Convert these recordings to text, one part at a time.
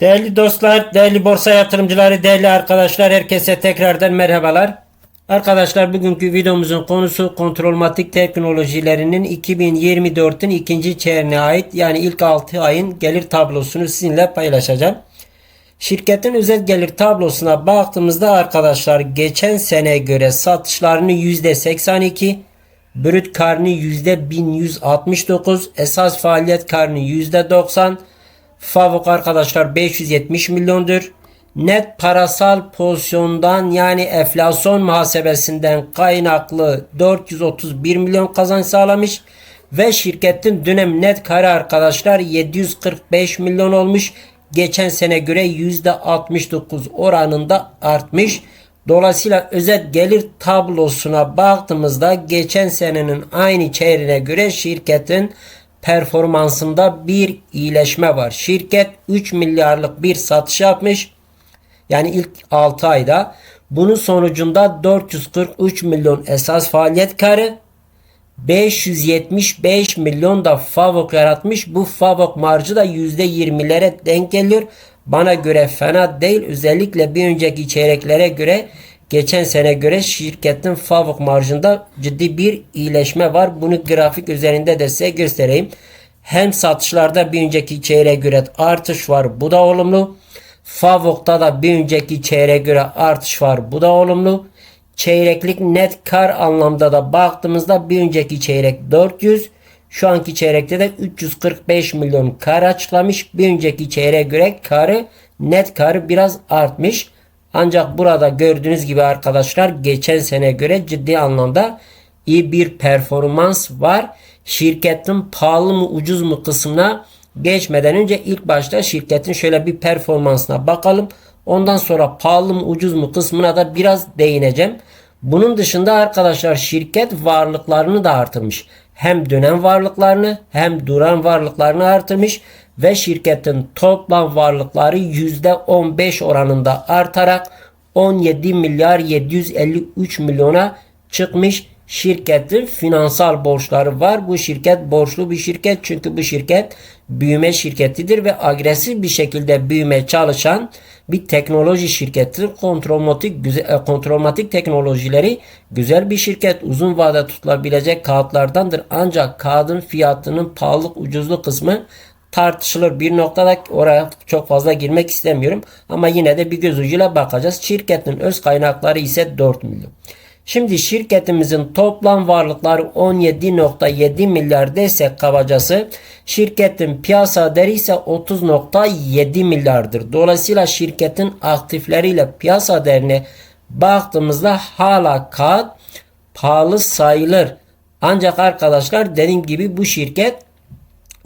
Değerli dostlar, değerli borsa yatırımcıları, değerli arkadaşlar, herkese tekrardan merhabalar. Arkadaşlar bugünkü videomuzun konusu kontrolmatik teknolojilerinin 2024'ün ikinci çeyreğine ait yani ilk 6 ayın gelir tablosunu sizinle paylaşacağım. Şirketin özel gelir tablosuna baktığımızda arkadaşlar geçen sene göre satışlarını %82, brüt karnı %1169, esas faaliyet karnı %90, Favok arkadaşlar 570 milyondur. Net parasal pozisyondan yani enflasyon muhasebesinden kaynaklı 431 milyon kazanç sağlamış ve şirketin dönem net karı arkadaşlar 745 milyon olmuş. Geçen sene göre %69 oranında artmış. Dolayısıyla özet gelir tablosuna baktığımızda geçen senenin aynı çeyreğine göre şirketin performansında bir iyileşme var. Şirket 3 milyarlık bir satış yapmış. Yani ilk 6 ayda. Bunun sonucunda 443 milyon esas faaliyet karı 575 milyon da favok yaratmış. Bu favok marjı da %20'lere denk geliyor. Bana göre fena değil. Özellikle bir önceki çeyreklere göre geçen sene göre şirketin favok marjında ciddi bir iyileşme var. Bunu grafik üzerinde de size göstereyim. Hem satışlarda bir önceki çeyreğe göre artış var. Bu da olumlu. Favok'ta da bir önceki çeyreğe göre artış var. Bu da olumlu. Çeyreklik net kar anlamda da baktığımızda bir önceki çeyrek 400. Şu anki çeyrekte de 345 milyon kar açıklamış. Bir önceki çeyreğe göre karı net karı biraz artmış. Ancak burada gördüğünüz gibi arkadaşlar geçen sene göre ciddi anlamda iyi bir performans var. Şirketin pahalı mı ucuz mu kısmına geçmeden önce ilk başta şirketin şöyle bir performansına bakalım. Ondan sonra pahalı mı ucuz mu kısmına da biraz değineceğim. Bunun dışında arkadaşlar şirket varlıklarını da artırmış. Hem dönem varlıklarını hem duran varlıklarını artırmış ve şirketin toplam varlıkları %15 oranında artarak 17 milyar 753 milyona çıkmış. Şirketin finansal borçları var. Bu şirket borçlu bir şirket çünkü bu şirket büyüme şirketidir ve agresif bir şekilde büyüme çalışan bir teknoloji şirketidir. Kontrolmatik, güzel, e, teknolojileri güzel bir şirket. Uzun vade tutulabilecek kağıtlardandır. Ancak kağıdın fiyatının pahalılık ucuzluk kısmı tartışılır bir noktada oraya çok fazla girmek istemiyorum. Ama yine de bir göz ucuyla bakacağız. Şirketin öz kaynakları ise 4 milyon. Şimdi şirketimizin toplam varlıkları 17.7 milyar desek kabacası şirketin piyasa değeri ise 30.7 milyardır. Dolayısıyla şirketin aktifleriyle piyasa değerine baktığımızda hala kağıt pahalı sayılır. Ancak arkadaşlar dediğim gibi bu şirket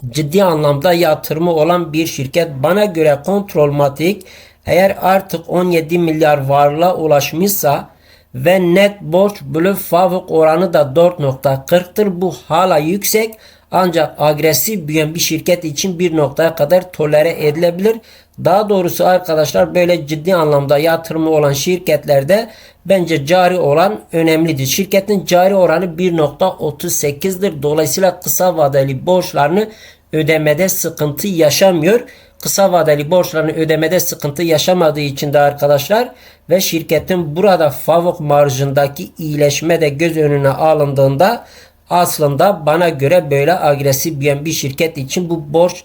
ciddi anlamda yatırımı olan bir şirket. Bana göre kontrolmatik eğer artık 17 milyar varlığa ulaşmışsa ve net borç bölü favok oranı da 4.40'tır. Bu hala yüksek ancak agresif büyüyen bir şirket için bir noktaya kadar tolere edilebilir. Daha doğrusu arkadaşlar böyle ciddi anlamda yatırımı olan şirketlerde bence cari oran önemlidir. Şirketin cari oranı 1.38'dir. Dolayısıyla kısa vadeli borçlarını ödemede sıkıntı yaşamıyor. Kısa vadeli borçlarını ödemede sıkıntı yaşamadığı için de arkadaşlar ve şirketin burada favok marjındaki iyileşme de göz önüne alındığında aslında bana göre böyle agresif bir şirket için bu borç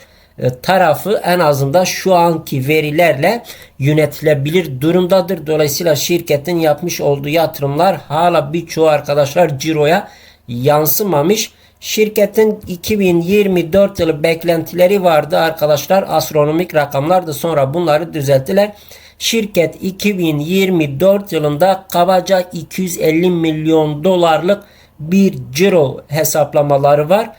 tarafı en azından şu anki verilerle yönetilebilir durumdadır. Dolayısıyla şirketin yapmış olduğu yatırımlar hala birçoğu arkadaşlar ciroya yansımamış. Şirketin 2024 yılı beklentileri vardı arkadaşlar. Astronomik rakamlardı. Sonra bunları düzelttiler. Şirket 2024 yılında kabaca 250 milyon dolarlık bir ciro hesaplamaları var.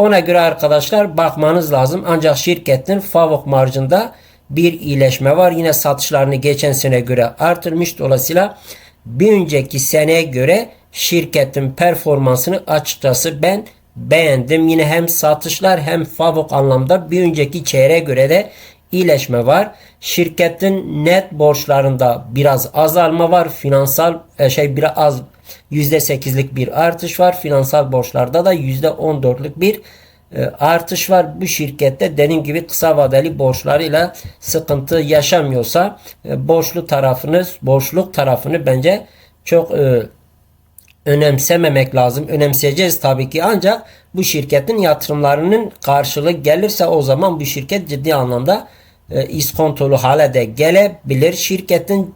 Ona göre arkadaşlar bakmanız lazım. Ancak şirketin favok marjında bir iyileşme var. Yine satışlarını geçen sene göre artırmış. Dolayısıyla bir önceki seneye göre şirketin performansını açıkçası ben beğendim. Yine hem satışlar hem favok anlamda bir önceki çeyreğe göre de iyileşme var. Şirketin net borçlarında biraz azalma var. Finansal e, şey biraz az %8'lik bir artış var. Finansal borçlarda da %14'lük bir e, artış var. Bu şirkette dediğim gibi kısa vadeli borçlarıyla sıkıntı yaşamıyorsa e, borçlu tarafını, borçluk tarafını bence çok e, önemsememek lazım. Önemseyeceğiz tabii ki ancak bu şirketin yatırımlarının karşılığı gelirse o zaman bu şirket ciddi anlamda iskontolu hale de gelebilir. Şirketin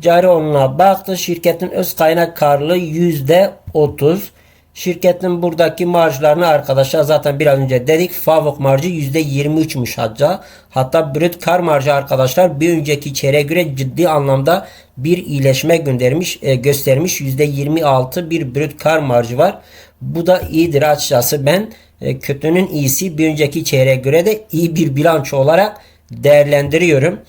cari oranına baktı. Şirketin öz kaynak karlılığı yüzde otuz. Şirketin buradaki marjlarını arkadaşlar zaten bir an önce dedik. Favok marjı %23'müş hatta. Hatta brüt kar marjı arkadaşlar bir önceki çeyreğe göre ciddi anlamda bir iyileşme göndermiş, e, göstermiş. %26 bir brüt kar marjı var. Bu da iyidir açıkçası. Ben e, kötünün iyisi bir önceki çeyreğe göre de iyi bir bilanço olarak değerlendiriyorum.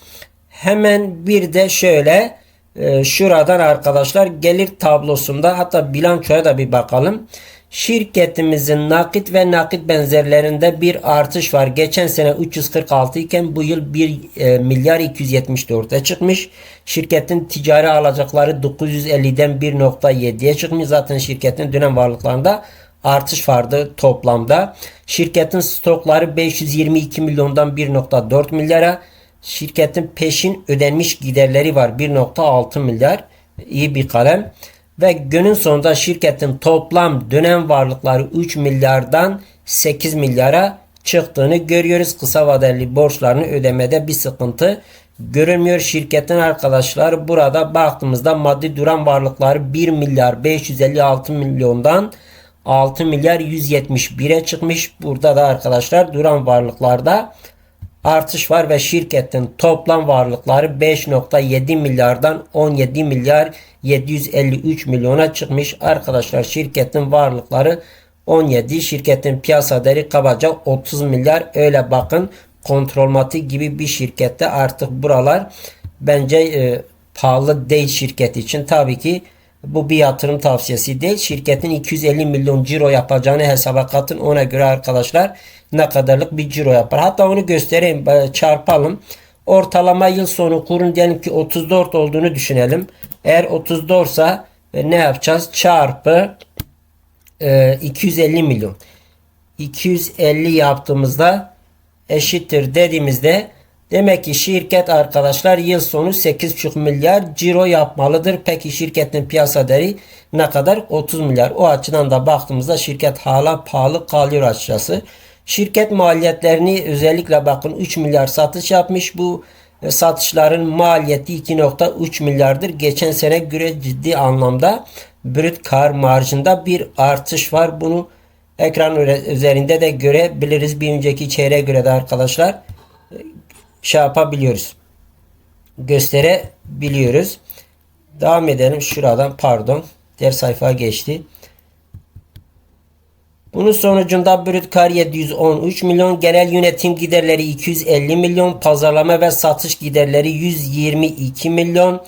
Hemen bir de şöyle e, şuradan arkadaşlar gelir tablosunda hatta bilançoya da bir bakalım. Şirketimizin nakit ve nakit benzerlerinde bir artış var. Geçen sene 346 iken bu yıl 1 e, milyar 274'e çıkmış. Şirketin ticari alacakları 950'den 1.7'ye çıkmış. Zaten şirketin dönem varlıklarında artış vardı toplamda. Şirketin stokları 522 milyondan 1.4 milyara. Şirketin peşin ödenmiş giderleri var 1.6 milyar. İyi bir kalem. Ve günün sonunda şirketin toplam dönem varlıkları 3 milyardan 8 milyara çıktığını görüyoruz. Kısa vadeli borçlarını ödemede bir sıkıntı görünmüyor. Şirketin arkadaşlar burada baktığımızda maddi duran varlıkları 1 milyar 556 milyondan 6 milyar 171'e çıkmış. Burada da arkadaşlar duran varlıklarda artış var ve şirketin toplam varlıkları 5.7 milyardan 17 milyar 753 milyona çıkmış. Arkadaşlar şirketin varlıkları 17 şirketin piyasa değeri kabaca 30 milyar öyle bakın kontrolmatik gibi bir şirkette artık buralar bence e, pahalı değil şirket için tabii ki bu bir yatırım tavsiyesi değil. Şirketin 250 milyon ciro yapacağını hesaba katın. Ona göre arkadaşlar ne kadarlık bir ciro yapar. Hatta onu göstereyim çarpalım. Ortalama yıl sonu kurun diyelim ki 34 olduğunu düşünelim. Eğer 34 ise ne yapacağız? Çarpı e, 250 milyon. 250 yaptığımızda eşittir dediğimizde Demek ki şirket arkadaşlar yıl sonu 8,5 milyar ciro yapmalıdır. Peki şirketin piyasa değeri ne kadar? 30 milyar. O açıdan da baktığımızda şirket hala pahalı kalıyor açıkçası. Şirket maliyetlerini özellikle bakın 3 milyar satış yapmış. Bu e, satışların maliyeti 2.3 milyardır. Geçen sene göre ciddi anlamda brüt kar marjında bir artış var. Bunu ekran üzerinde de görebiliriz. Bir önceki çeyreğe göre de arkadaşlar şey yapabiliyoruz. Gösterebiliyoruz. Devam edelim. Şuradan pardon. Diğer sayfaya geçti. Bunun sonucunda brüt kar 713 milyon, genel yönetim giderleri 250 milyon, pazarlama ve satış giderleri 122 milyon.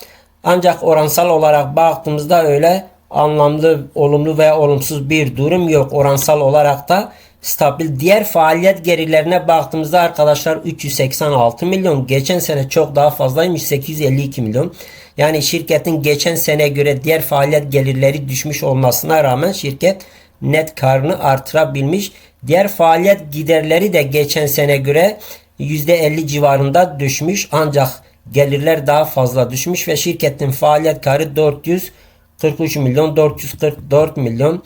Ancak oransal olarak baktığımızda öyle anlamlı, olumlu veya olumsuz bir durum yok. Oransal olarak da stabil. Diğer faaliyet gelirlerine baktığımızda arkadaşlar 386 milyon. Geçen sene çok daha fazlaymış 852 milyon. Yani şirketin geçen sene göre diğer faaliyet gelirleri düşmüş olmasına rağmen şirket net karını artırabilmiş. Diğer faaliyet giderleri de geçen sene göre %50 civarında düşmüş. Ancak gelirler daha fazla düşmüş ve şirketin faaliyet karı 443 milyon 444 milyon.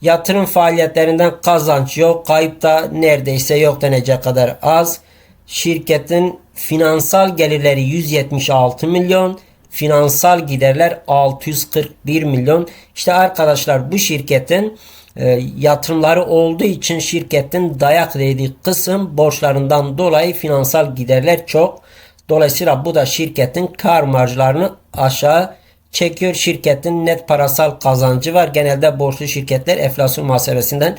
Yatırım faaliyetlerinden kazanç yok. Kayıp da neredeyse yok denecek kadar az. Şirketin finansal gelirleri 176 milyon. Finansal giderler 641 milyon. İşte arkadaşlar bu şirketin e, yatırımları olduğu için şirketin dayak dediği kısım borçlarından dolayı finansal giderler çok. Dolayısıyla bu da şirketin kar marjlarını aşağı çekiyor. Şirketin net parasal kazancı var. Genelde borçlu şirketler enflasyon muhasebesinden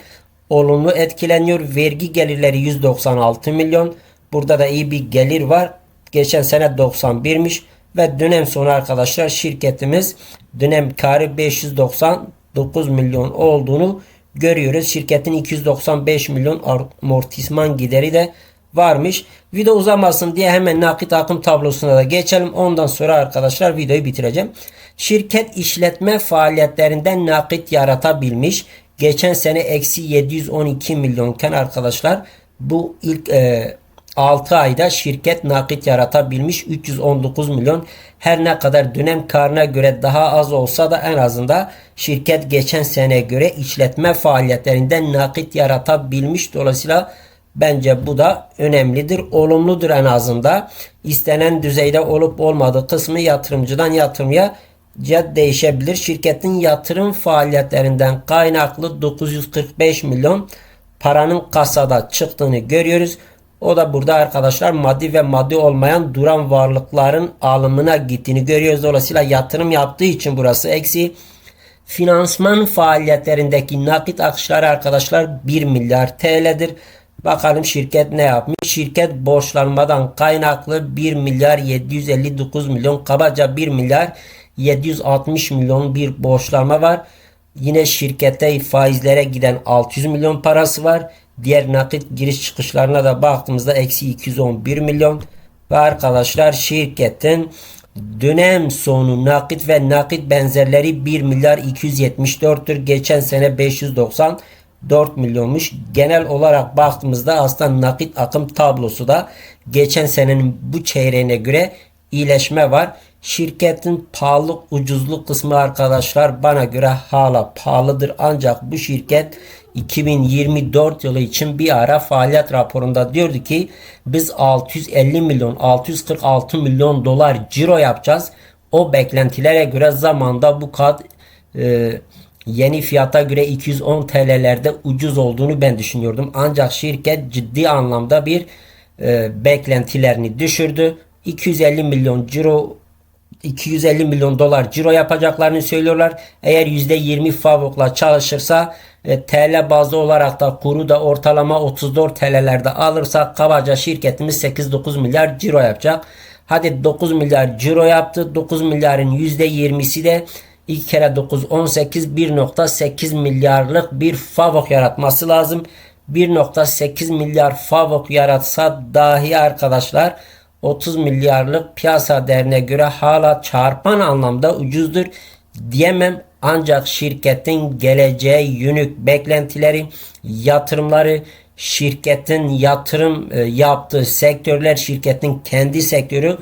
olumlu etkileniyor. Vergi gelirleri 196 milyon. Burada da iyi bir gelir var. Geçen sene 91'miş ve dönem sonu arkadaşlar şirketimiz dönem karı 599 milyon olduğunu görüyoruz. Şirketin 295 milyon amortisman gideri de varmış. Video uzamasın diye hemen nakit akım tablosuna da geçelim. Ondan sonra arkadaşlar videoyu bitireceğim. Şirket işletme faaliyetlerinden nakit yaratabilmiş. Geçen sene eksi 712 milyonken arkadaşlar bu ilk e, 6 ayda şirket nakit yaratabilmiş 319 milyon. Her ne kadar dönem karına göre daha az olsa da en azından şirket geçen sene göre işletme faaliyetlerinden nakit yaratabilmiş. Dolayısıyla bence bu da önemlidir. Olumludur en azından. İstenen düzeyde olup olmadığı kısmı yatırımcıdan yatırımya değişebilir. Şirketin yatırım faaliyetlerinden kaynaklı 945 milyon paranın kasada çıktığını görüyoruz. O da burada arkadaşlar maddi ve maddi olmayan duran varlıkların alımına gittiğini görüyoruz. Dolayısıyla yatırım yaptığı için burası eksi. Finansman faaliyetlerindeki nakit akışları arkadaşlar 1 milyar TL'dir. Bakalım şirket ne yapmış? Şirket borçlanmadan kaynaklı 1 milyar 759 milyon kabaca 1 milyar 760 milyon bir borçlanma var. Yine şirkette faizlere giden 600 milyon parası var. Diğer nakit giriş çıkışlarına da baktığımızda eksi 211 milyon. Ve arkadaşlar şirketin dönem sonu nakit ve nakit benzerleri 1 milyar 274'tür. Geçen sene 594 milyonmuş. Genel olarak baktığımızda aslında nakit akım tablosu da geçen senenin bu çeyreğine göre iyileşme var. Şirketin pahalı ucuzluk kısmı arkadaşlar bana göre hala pahalıdır. Ancak bu şirket 2024 yılı için bir ara faaliyet raporunda diyordu ki biz 650 milyon 646 milyon dolar ciro yapacağız. O beklentilere göre zamanda bu kad e, yeni fiyata göre 210 TL'lerde ucuz olduğunu ben düşünüyordum. Ancak şirket ciddi anlamda bir e, beklentilerini düşürdü. 250 milyon ciro 250 milyon dolar ciro yapacaklarını söylüyorlar. Eğer %20 favokla çalışırsa e, TL bazlı olarak da kuru da ortalama 34 TL'lerde alırsa kabaca şirketimiz 8-9 milyar ciro yapacak. Hadi 9 milyar ciro yaptı. 9 milyarın %20'si de 2 kere 9 18 1.8 milyarlık bir favok yaratması lazım. 1.8 milyar favok yaratsa dahi arkadaşlar 30 milyarlık piyasa değerine göre hala çarpan anlamda ucuzdur diyemem. Ancak şirketin geleceğe yönük beklentileri, yatırımları, şirketin yatırım e, yaptığı sektörler, şirketin kendi sektörü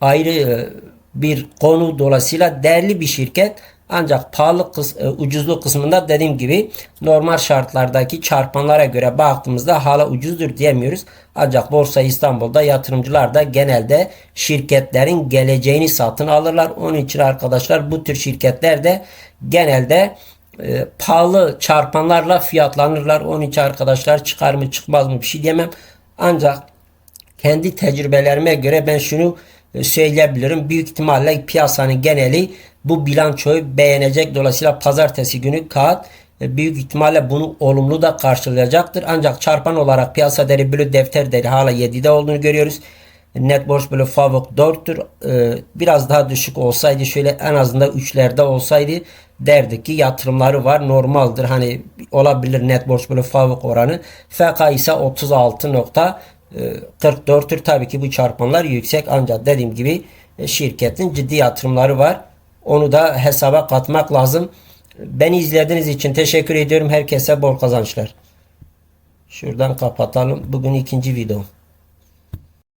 ayrı e, bir konu dolayısıyla değerli bir şirket. Ancak pahalı kıs, e, ucuzluk kısmında dediğim gibi normal şartlardaki çarpanlara göre baktığımızda hala ucuzdur diyemiyoruz. Ancak Borsa İstanbul'da yatırımcılar da genelde şirketlerin geleceğini satın alırlar. Onun için arkadaşlar bu tür şirketler de genelde e, pahalı çarpanlarla fiyatlanırlar. Onun için arkadaşlar çıkar mı çıkmaz mı bir şey diyemem. Ancak kendi tecrübelerime göre ben şunu e, söyleyebilirim. Büyük ihtimalle piyasanın geneli bu bilançoyu beğenecek. Dolayısıyla pazartesi günü kağıt e, büyük ihtimalle bunu olumlu da karşılayacaktır. Ancak çarpan olarak piyasa değeri bölü defter değeri hala 7'de olduğunu görüyoruz. Net borç bölü favok 4'tür. Ee, biraz daha düşük olsaydı şöyle en azından 3'lerde olsaydı derdik ki yatırımları var normaldir. Hani olabilir net borç bölü favok oranı. FK ise 36.44'tür. Tabii ki bu çarpanlar yüksek ancak dediğim gibi e, şirketin ciddi yatırımları var. Onu da hesaba katmak lazım. Beni izlediğiniz için teşekkür ediyorum. Herkese bol kazançlar. Şuradan kapatalım. Bugün ikinci video.